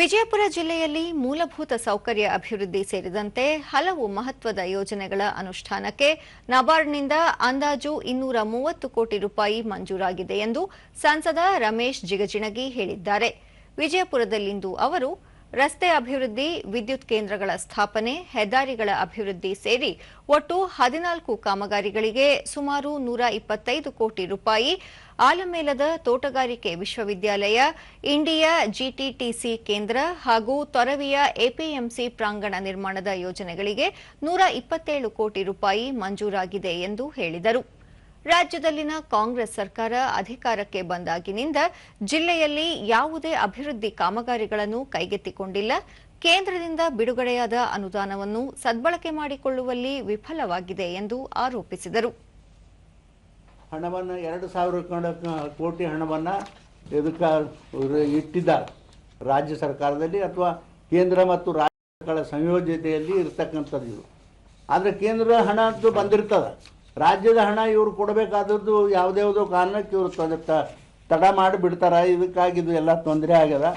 ವಿಜಯಪುರ ಜಿಲ್ಲೆಯಲ್ಲಿ ಮೂಲಭೂತ ಸೌಕರ್ಯ ಅಭಿವೃದ್ಧಿ ಸೇರಿದಂತೆ ಹಲವು ಮಹತ್ವದ ಯೋಜನೆಗಳ ಅನುಷ್ಠಾನಕ್ಕೆ ನಬಾರ್ಡ್ನಿಂದ ಅಂದಾಜು ಇನ್ನೂರ ಮೂವತ್ತು ಕೋಟಿ ರೂಪಾಯಿ ಮಂಜೂರಾಗಿದೆ ಎಂದು ಸಂಸದ ರಮೇಶ್ ಜಿಗಜಿಣಗಿ ಹೇಳಿದ್ದಾರೆ. ವಿಜಯಪುರದಲ್ಲಿಂದು ಅವರು ರಸ್ತೆ ಅಭಿವೃದ್ಧಿ, ವಿದ್ಯುತ್ ಕೇಂದ್ರಗಳ ಸ್ಥಾಪನೆ, ಹೆದ್ದಾರಿಗಳ ಅಭಿವೃದ್ಧಿ ಸೇರಿ ಒಟ್ಟು ಹದಿನಾಲ್ಕು ಕಾಮಗಾರಿಗಳಿಗೆ ಸುಮಾರು ನೂರ ಇಪ್ಪತ್ತೈದು ಕೋಟಿ ರೂಪಾಯಿ ಆಲಮೇಲದ ತೋಟಗಾರಿಕೆ ವಿಶ್ವವಿದ್ಯಾಲಯ, ಇಂಡಿಯಾ ಜಿಟಿಟಿಸಿ ಕೇಂದ್ರ ಹಾಗೂ ತೊರವಿಯ ಎಪಿಎಂಸಿ ಪ್ರಾಂಗಣ ನಿರ್ಮಾಣದ ಯೋಜನೆಗಳಿಗೆ ನೂರ ಇಪ್ಪತ್ತೇಳು ಕೋಟಿ ರೂಪಾಯಿ ಮಂಜೂರಾಗಿದೆ ಎಂದು ಹೇಳಿದರು. ರಾಜ್ಯದಲ್ಲಿನ ಕಾಂಗ್ರೆಸ್ ಸರ್ಕಾರ ಅಧಿಕಾರಕ್ಕೆ ಬಂದಾಗಿನಿಂದ ಜಿಲ್ಲೆಯಲ್ಲಿ ಯಾವುದೇ ಅಭಿವೃದ್ಧಿ ಕಾಮಗಾರಿಗಳನ್ನು ಕೈಗೆತ್ತಿಕೊಂಡಿಲ್ಲ. ಕೇಂದ್ರದಿಂದ ಬಿಡುಗಡೆಯಾದ ಅನುದಾನವನ್ನು ಸದ್ಬಳಕೆ ಮಾಡಿಕೊಳ್ಳುವಲ್ಲಿ ವಿಫಲವಾಗಿದೆ ಎಂದು ಆರೋಪಿಸಿದರು. ಹಣವನ್ನು ಎರಡು ಸಾವಿರ ಕೋಟಿ ಹಣವನ್ನು ಇದಕ್ಕೆ ಇಟ್ಟಿದ್ದಾರೆ ರಾಜ್ಯ ಸರ್ಕಾರದಲ್ಲಿ ಅಥವಾ ಕೇಂದ್ರ ಮತ್ತು ರಾಜ್ಯ ಸರ್ಕಾರ ಸಂಯೋಜಿತೆಯಲ್ಲಿ ಇರತಕ್ಕಂಥದ್ದು ಆದರೆ ಕೇಂದ್ರ ಹಣ ಅಂತೂ ಬಂದಿರ್ತದೆ. ರಾಜ್ಯದ ಹಣ ಇವರು ಕೊಡಬೇಕಾದದ್ದು ಯಾವುದ್ಯಾವುದೋ ಕಾರಣಕ್ಕೆ ಇವರು ತಡ ಮಾಡಿ ಬಿಡ್ತಾರೆ. ಇದಕ್ಕಾಗಿ ಇದು ಎಲ್ಲ ತೊಂದರೆ ಆಗ್ಯದ.